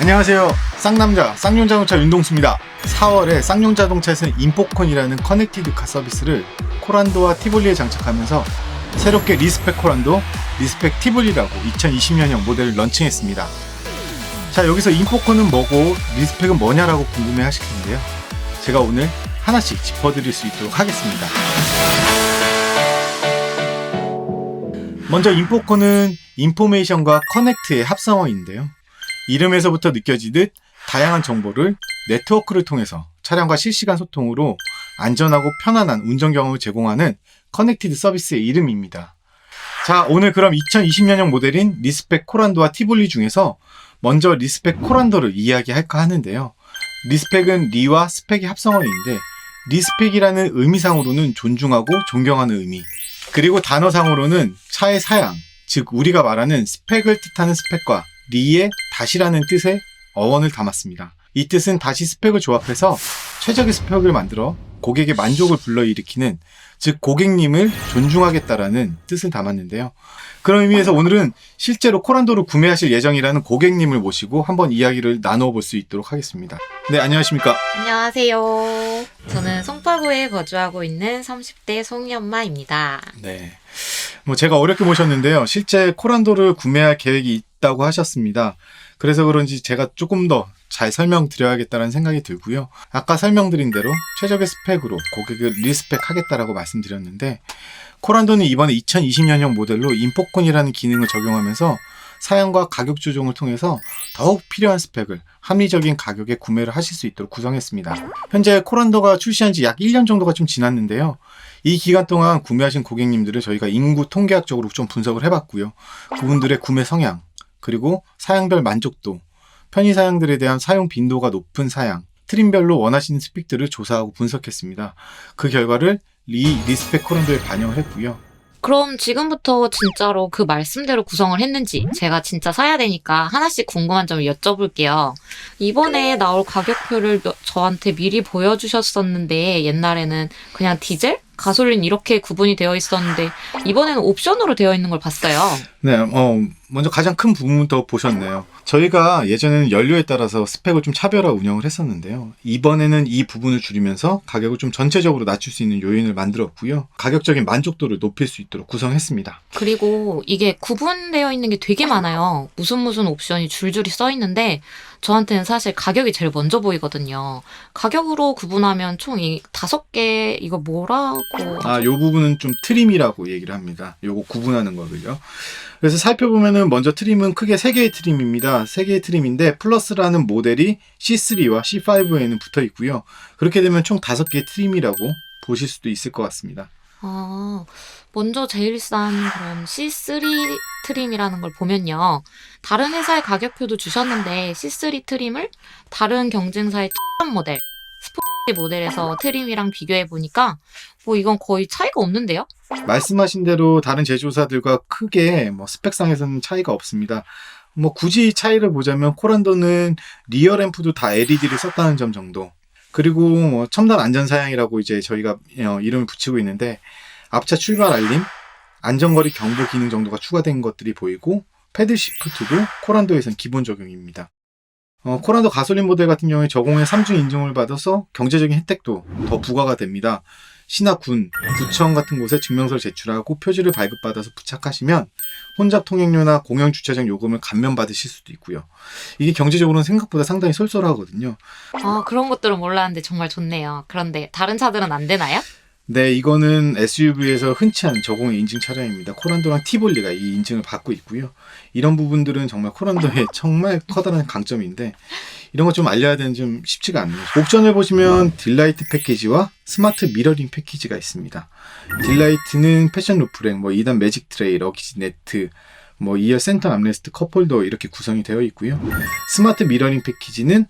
안녕하세요. 쌍남자, 쌍용자동차 윤동수입니다. 4월에 쌍용자동차에서는 인포콘이라는 커넥티드카 서비스를 코란도와 티볼리에 장착하면서 새롭게 리스펙 코란도, 리스펙 티볼리라고 2020년형 모델을 런칭했습니다. 자, 여기서 인포콘은 뭐고 리스펙은 뭐냐라고 궁금해 하실 텐데요. 제가 오늘 하나씩 짚어드릴 수 있도록 하겠습니다. 먼저 인포콘은 인포메이션과 커넥트의 합성어인데요. 이름에서부터 느껴지듯 다양한 정보를 네트워크를 통해서 차량과 실시간 소통으로 안전하고 편안한 운전 경험을 제공하는 커넥티드 서비스의 이름입니다. 자, 오늘 그럼 2020년형 모델인 리스펙 코란도와 티볼리 중에서 먼저 리스펙 코란도를 이야기할까 하는데요. 리스펙은 리와 스펙의 합성어인데 리스펙이라는 의미상으로는 존중하고 존경하는 의미 그리고 단어상으로는 차의 사양 즉 우리가 말하는 스펙을 뜻하는 스펙과 리의 다시라는 뜻의 어원을 담았습니다. 이 뜻은 다시 스펙을 조합해서 최적의 스펙을 만들어 고객의 만족을 불러일으키는 즉 고객님을 존중하겠다라는 뜻을 담았는데요. 그런 의미에서 오늘은 실제로 코란도를 구매하실 예정이라는 고객님을 모시고 한번 이야기를 나누어 볼수 있도록 하겠습니다. 네, 안녕하십니까? 안녕하세요. 저는 송파구에 거주하고 있는 30대 송이엄마입니다. 네. 뭐 제가 어렵게 모셨는데요. 실제 코란도를 구매할 계획이 있다고 하셨습니다. 그래서 그런지 제가 조금 더 잘 설명드려야겠다는 생각이 들고요. 아까 설명드린 대로 최적의 스펙으로 고객을 리스펙하겠다라고 말씀드렸는데 코란도는 이번에 2020년형 모델로 인포콘이라는 기능을 적용하면서 사양과 가격 조정을 통해서 더욱 필요한 스펙을 합리적인 가격에 구매를 하실 수 있도록 구성했습니다. 현재 코란도가 출시한 지 약 1년 정도가 좀 지났는데요. 이 기간 동안 구매하신 고객님들을 저희가 인구 통계학적으로 좀 분석을 해봤고요. 그분들의 구매 성향, 그리고 사양별 만족도, 편의 사양들에 대한 사용 빈도가 높은 사양, 트림별로 원하시는 스펙들을 조사하고 분석했습니다. 그 결과를 리 리스펙 코란도에 반영을 했고요. 그럼 지금부터 진짜로 그 말씀대로 구성을 했는지 제가 진짜 사야 되니까 하나씩 궁금한 점을 여쭤볼게요. 이번에 나올 가격표를 너- 저한테 미리 보여주셨었는데 옛날에는 그냥 디젤? 가솔린 이렇게 구분이 되어 있었는데 이번에는 옵션으로 되어 있는 걸 봤어요. 네, 어, 먼저 가장 큰 부분부터 보셨네요. 저희가 예전에는 연료에 따라서 스펙을 좀 차별화 운영을 했었는데요. 이번에는 이 부분을 줄이면서 가격을 좀 전체적으로 낮출 수 있는 요인을 만들었고요. 가격적인 만족도를 높일 수 있도록 구성했습니다. 그리고 이게 구분되어 있는 게 되게 많아요. 무슨 무슨 옵션이 줄줄이 써 있는데 저한테는 사실 가격이 제일 먼저 보이거든요. 가격으로 구분하면 총 이 다섯 개 이거 뭐라고 아, 요 부분은 좀 트림이라고 얘기를 합니다. 요거 구분하는 거를요. 그래서 살펴보면은 먼저 트림은 크게 세 개의 트림입니다. 세 개의 트림인데 플러스라는 모델이 C3와 C5에는 붙어 있고요. 그렇게 되면 총 다섯 개의 트림이라고 보실 수도 있을 것 같습니다. 아, 먼저 제일 싼 그런 C3 트림이라는 걸 보면요. 다른 회사의 가격표도 주셨는데 C3 트림을 다른 경쟁사의 특별 모델, 스포츠 모델에서 트림이랑 비교해 보니까 뭐 이건 거의 차이가 없는데요? 말씀하신 대로 다른 제조사들과 크게 뭐 스펙상에서는 차이가 없습니다. 뭐 굳이 차이를 보자면 코란도는 리어 램프도 다 LED를 썼다는 점 정도. 그리고 뭐 첨단 안전 사양이라고 이제 저희가 어, 이름을 붙이고 있는데 앞차 출발 알림, 안전거리 경보 기능 정도가 추가된 것들이 보이고 패드 시프트도 코란도에선 기본 적용입니다. 어, 코란도 가솔린 모델 같은 경우에 저공해 3중 인증을 받아서 경제적인 혜택도 더 부과가 됩니다. 시나 군, 구청 같은 곳에 증명서를 제출하고 표지를 발급받아서 부착하시면 혼잡 통행료나 공영 주차장 요금을 감면받으실 수도 있고요. 이게 경제적으로는 생각보다 상당히 쏠쏠하거든요. 아, 그런 것들은 몰랐는데 정말 좋네요. 그런데 다른 차들은 안 되나요? 네, 이거는 SUV에서 흔치 않은 저공해 인증 차량입니다. 코란도랑 티볼리가 이 인증을 받고 있고요. 이런 부분들은 정말 코란도의 정말 커다란 강점인데 이런 거 좀 알려야 되는 좀 쉽지가 않네요. 옵션을 보시면 딜라이트 패키지와 스마트 미러링 패키지가 있습니다. 딜라이트는 패션 루프랭, 뭐 2단 매직 트레이, 러키지 네트, 뭐 2열 센터 암레스트 컵홀더 이렇게 구성이 되어 있고요. 스마트 미러링 패키지는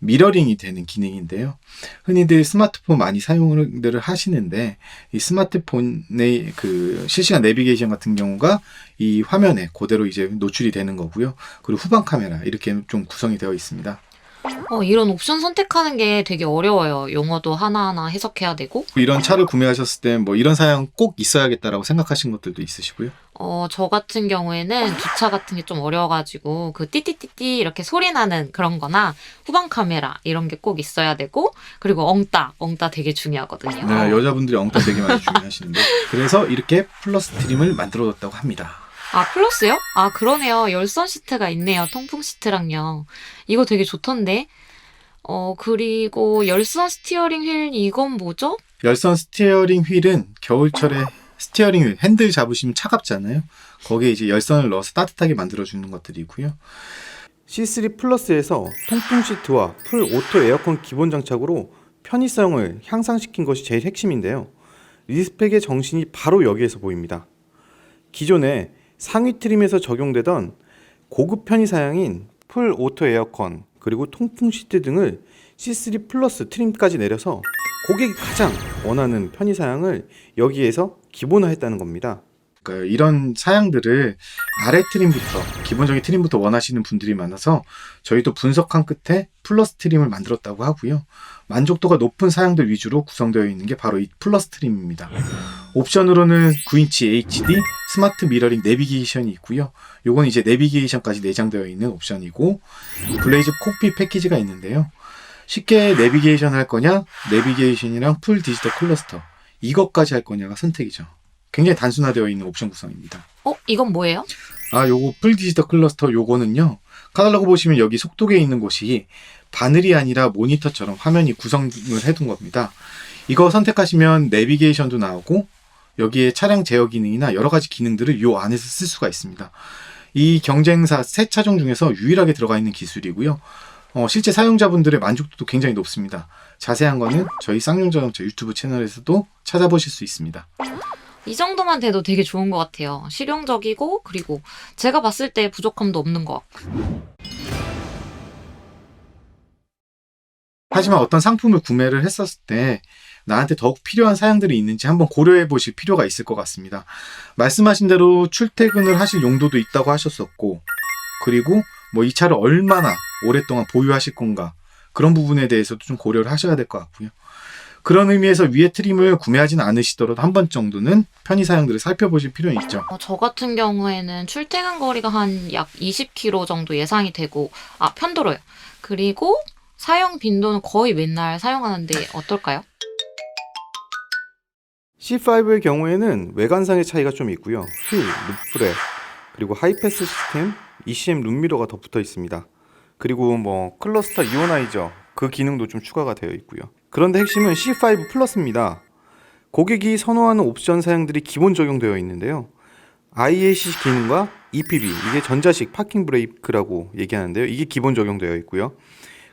미러링이 되는 기능인데요. 흔히들 스마트폰 많이 사용을 하시는데 이 스마트폰의 그 실시간 내비게이션 같은 경우가 이 화면에 그대로 이제 노출이 되는 거고요. 그리고 후방 카메라 이렇게 좀 구성이 되어 있습니다. 어, 이런 옵션 선택하는 게 되게 어려워요. 용어도 하나하나 해석해야 되고. 이런 차를 구매하셨을 때 뭐 이런 사양 꼭 있어야겠다라고 생각하신 것들도 있으시고요. 어, 저 같은 경우에는 주차 같은 게 좀 어려워가지고 그 띠띠띠띠 이렇게 소리 나는 그런 거나 후방 카메라 이런 게 꼭 있어야 되고 그리고 엉따, 엉따 되게 중요하거든요. 네, 여자분들이 엉따 되게 많이 중요하시는데 그래서 이렇게 플러스 트림을 만들어뒀다고 합니다. 아, 플러스요? 아, 그러네요. 열선 시트가 있네요. 통풍 시트랑요. 이거 되게 좋던데. 어, 그리고 열선 스티어링 휠 이건 뭐죠? 열선 스티어링 휠은 겨울철에 스티어링 휠 핸들 잡으시면 차갑잖아요. 거기에 이제 열선을 넣어서 따뜻하게 만들어주는 것들이고요. C3 플러스에서 통풍 시트와 풀 오토 에어컨 기본 장착으로 편의성을 향상시킨 것이 제일 핵심인데요. 리스펙의 정신이 바로 여기에서 보입니다. 기존에 상위 트림에서 적용되던 고급 편의 사양인 풀 오토 에어컨 그리고 통풍 시트 등을 C3 플러스 트림까지 내려서 고객이 가장 원하는 편의 사양을 여기에서 기본화했다는 겁니다. 그러니까 이런 사양들을 아래 트림부터 기본적인 트림부터 원하시는 분들이 많아서 저희도 분석한 끝에 플러스 트림을 만들었다고 하고요. 만족도가 높은 사양들 위주로 구성되어 있는 게 바로 이 플러스 트림입니다. 옵션으로는 9인치 HD 스마트 미러링 내비게이션이 있고요. 요건 이제 내비게이션까지 내장되어 있는 옵션이고 블레이즈 콕핏 패키지가 있는데요. 쉽게 내비게이션 할 거냐, 내비게이션이랑 풀 디지털 클러스터 이것까지 할 거냐가 선택이죠. 굉장히 단순화되어 있는 옵션 구성입니다. 어, 이건 뭐예요? 아, 요거 풀 디지털 클러스터 요거는요. 카달로그 보시면 여기 속도계 있는 곳이 바늘이 아니라 모니터처럼 화면이 구성을 해둔 겁니다. 이거 선택하시면 내비게이션도 나오고 여기에 차량 제어 기능이나 여러 가지 기능들을 요 안에서 쓸 수가 있습니다. 이 경쟁사 세 차종 중에서 유일하게 들어가 있는 기술이고요. 어, 실제 사용자분들의 만족도도 굉장히 높습니다. 자세한 거는 저희 쌍용자동차 유튜브 채널에서도 찾아보실 수 있습니다. 이 정도만 돼도 되게 좋은 것 같아요. 실용적이고, 그리고 제가 봤을 때 부족함도 없는 것 같고. 하지만 어떤 상품을 구매를 했었을 때 나한테 더욱 필요한 사양들이 있는지 한번 고려해 보실 필요가 있을 것 같습니다. 말씀하신 대로 출퇴근을 하실 용도도 있다고 하셨었고, 그리고 뭐 이 차를 얼마나 오랫동안 보유하실 건가, 그런 부분에 대해서도 좀 고려를 하셔야 될 것 같고요. 그런 의미에서 위에 트림을 구매하지는 않으시더라도 한 번 정도는 편의 사양들을 살펴보실 필요는 있죠. 어, 저 같은 경우에는 출퇴근 거리가 한 약 20km 정도 예상이 되고, 아, 편도로요. 그리고 사용 빈도는 거의 맨날 사용하는데 어떨까요? C5의 경우에는 외관상의 차이가 좀 있고요. 휠, 루프랩, 그리고 하이패스 시스템, ECM 룸미러가 더 붙어 있습니다. 그리고 뭐 클러스터 이오나이저 그 기능도 좀 추가가 되어 있고요. 그런데 핵심은 C5 플러스입니다. 고객이 선호하는 옵션 사양들이 기본 적용되어 있는데요. IAC 기능과 EPB 이게 전자식 파킹 브레이크라고 얘기하는데요. 이게 기본 적용되어 있고요.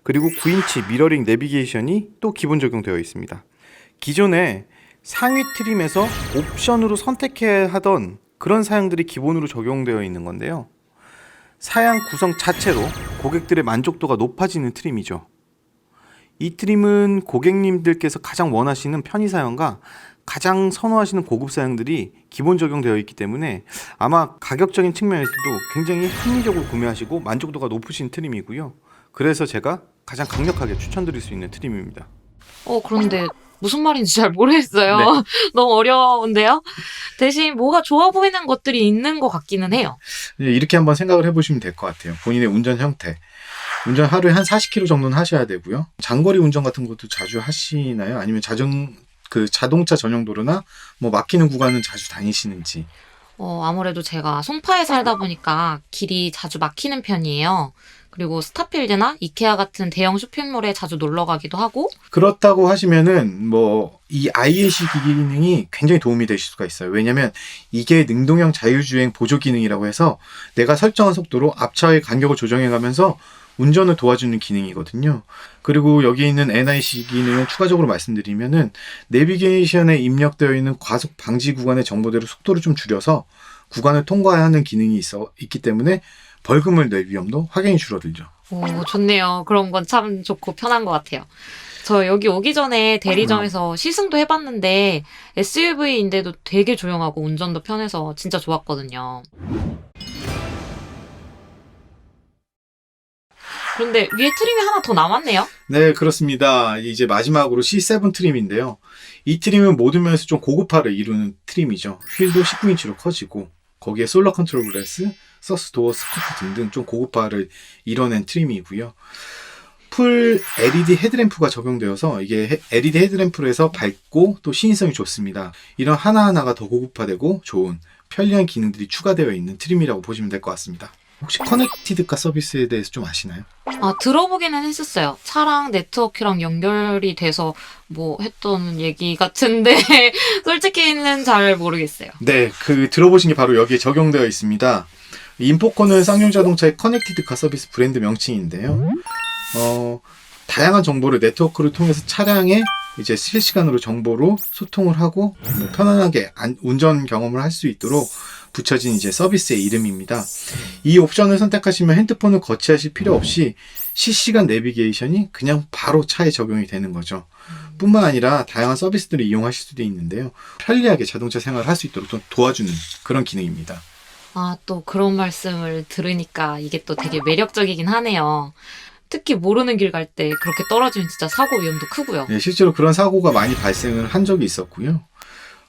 그리고 9인치 미러링 내비게이션이 또 기본 적용되어 있습니다. 기존에 상위 트림에서 옵션으로 선택해야 하던 그런 사양들이 기본으로 적용되어 있는 건데요. 사양 구성 자체로 고객들의 만족도가 높아지는 트림이죠. 이 트림은 고객님들께서 가장 원하시는 편의 사양과 가장 선호하시는 고급 사양들이 기본 적용되어 있기 때문에 아마 가격적인 측면에서도 굉장히 합리적으로 구매하시고 만족도가 높으신 트림이고요. 그래서 제가 가장 강력하게 추천드릴 수 있는 트림입니다. 어, 그런데 무슨 말인지 잘 모르겠어요. 네. 너무 어려운데요? 대신 뭐가 좋아 보이는 것들이 있는 것 같기는 해요. 예, 이렇게 한번 생각을 해보시면 될 것 같아요. 본인의 운전 형태. 운전 하루에 한 40km 정도는 하셔야 되고요. 장거리 운전 같은 것도 자주 하시나요? 아니면 자전 그 자동차 전용 도로나 뭐 막히는 구간은 자주 다니시는지. 어, 아무래도 제가 송파에 살다 보니까 길이 자주 막히는 편이에요. 그리고 스타필드나 이케아 같은 대형 쇼핑몰에 자주 놀러 가기도 하고, 그렇다고 하시면은 뭐 이 IAC 기능이 굉장히 도움이 되실 수가 있어요. 왜냐면 이게 능동형 자율주행 보조 기능이라고 해서 내가 설정한 속도로 앞차의 간격을 조정해 가면서 운전을 도와주는 기능이거든요. 그리고 여기 있는 NIC 기능은 추가적으로 말씀드리면은 내비게이션에 입력되어 있는 과속 방지 구간의 정보대로 속도를 좀 줄여서 구간을 통과하는 기능이 있어 있기 때문에 벌금을 낼 위험도 확연히 줄어들죠. 오, 좋네요. 그런 건 참 좋고 편한 것 같아요. 저 여기 오기 전에 대리점에서 시승도 해봤는데 SUV인데도 되게 조용하고 운전도 편해서 진짜 좋았거든요. 그런데 위에 트림이 하나 더 남았네요. 네, 그렇습니다. 이제 마지막으로 C7 트림인데요. 이 트림은 모든 면에서 좀 고급화를 이루는 트림이죠. 휠도 19인치로 커지고, 거기에 솔러 컨트롤 브레스, 서스 도어 스커트 등등 좀 고급화를 이뤄낸 트림이고요. 풀 LED 헤드램프가 적용되어서 이게 헤- LED 헤드램프로 해서 밝고 또 시인성이 좋습니다. 이런 하나하나가 더 고급화되고 좋은 편리한 기능들이 추가되어 있는 트림이라고 보시면 될 것 같습니다. 혹시 커넥티드카 서비스에 대해서 좀 아시나요? 아, 들어보기는 했었어요. 차랑 네트워크랑 연결이 돼서 뭐 했던 얘기 같은데, 솔직히는 잘 모르겠어요. 네, 그 들어보신 게 바로 여기에 적용되어 있습니다. 인포코는 쌍용 자동차의 커넥티드카 서비스 브랜드 명칭인데요. 어, 다양한 정보를 네트워크를 통해서 차량에 이제 실시간으로 정보로 소통을 하고 뭐 편안하게 안- 운전 경험을 할 수 있도록 붙여진 이제 서비스의 이름입니다. 이 옵션을 선택하시면 핸드폰을 거치하실 필요 없이 실시간 내비게이션이 그냥 바로 차에 적용이 되는 거죠. 뿐만 아니라 다양한 서비스들을 이용하실 수도 있는데요. 편리하게 자동차 생활을 할 수 있도록 좀 도와주는 그런 기능입니다. 아, 또 그런 말씀을 들으니까 이게 또 되게 매력적이긴 하네요. 특히 모르는 길 갈 때 그렇게 떨어지면 진짜 사고 위험도 크고요. 네, 실제로 그런 사고가 많이 발생을 한 적이 있었고요.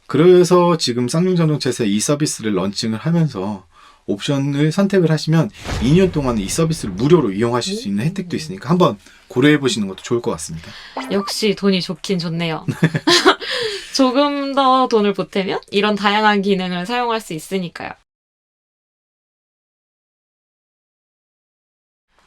그래서 지금 쌍용 자동차에서 이 서비스를 런칭을 하면서 옵션을 선택을 하시면 2년 동안 이 서비스를 무료로 이용하실 수 있는 혜택도 있으니까 한번 고려해 보시는 것도 좋을 것 같습니다. 역시 돈이 좋긴 좋네요. 조금 더 돈을 보태면 이런 다양한 기능을 사용할 수 있으니까요.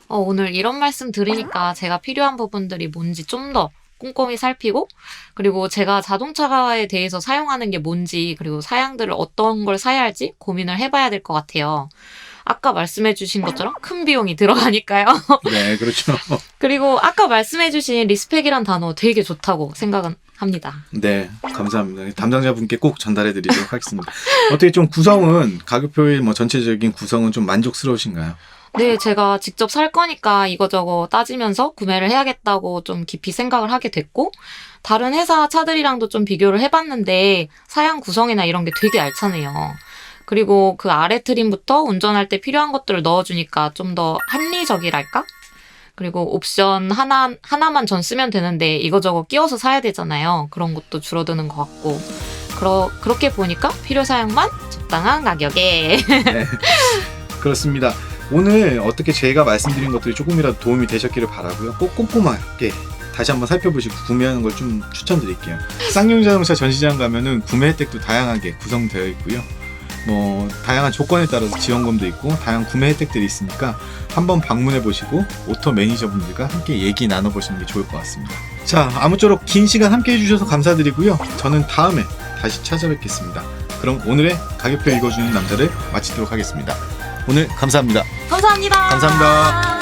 어, 오늘 이런 말씀 들으니까 제가 필요한 부분들이 뭔지 좀더 꼼꼼히 살피고, 그리고 제가 자동차에 대해서 사용하는 게 뭔지, 그리고 사양들을 어떤 걸 사야 할지 고민을 해봐야 될 것 같아요. 아까 말씀해주신 것처럼 큰 비용이 들어가니까요. 네, 그렇죠. 그리고 아까 말씀해주신 리스펙이란 단어 되게 좋다고 생각은 합니다. 네, 감사합니다. 담당자분께 꼭 전달해 드리도록 하겠습니다. 어떻게 좀 구성은 가격표의 뭐 전체적인 구성은 좀 만족스러우신가요? 네, 제가 직접 살 거니까 이거저거 따지면서 구매를 해야겠다고 좀 깊이 생각을 하게 됐고, 다른 회사 차들이랑도 좀 비교를 해봤는데, 사양 구성이나 이런 게 되게 알차네요. 그리고 그 아래 트림부터 운전할 때 필요한 것들을 넣어주니까 좀 더 합리적이랄까? 그리고 옵션 하나, 하나만 전 쓰면 되는데 이거저거 끼워서 사야 되잖아요. 그런 것도 줄어드는 것 같고. 그러, 그렇게 보니까 필요 사양만 적당한 가격에. 네, 그렇습니다. 오늘 어떻게 제가 말씀드린 것들이 조금이라도 도움이 되셨기를 바라고요. 꼭 꼼꼼하게 다시 한번 살펴보시고 구매하는 걸 좀 추천드릴게요. 쌍용 자동차 전시장 가면은 구매 혜택도 다양하게 구성되어 있고요. 뭐 다양한 조건에 따라서 지원금도 있고 다양한 구매 혜택들이 있으니까 한번 방문해 보시고 오토 매니저분들과 함께 얘기 나눠 보시는 게 좋을 것 같습니다. 자 아무쪼록 긴 시간 함께 해 주셔서 감사드리고요. 저는 다음에 다시 찾아뵙겠습니다. 그럼 오늘의 가격표 읽어주는 남자를 마치도록 하겠습니다. 오늘 감사합니다. 감사합니다. 감사합니다.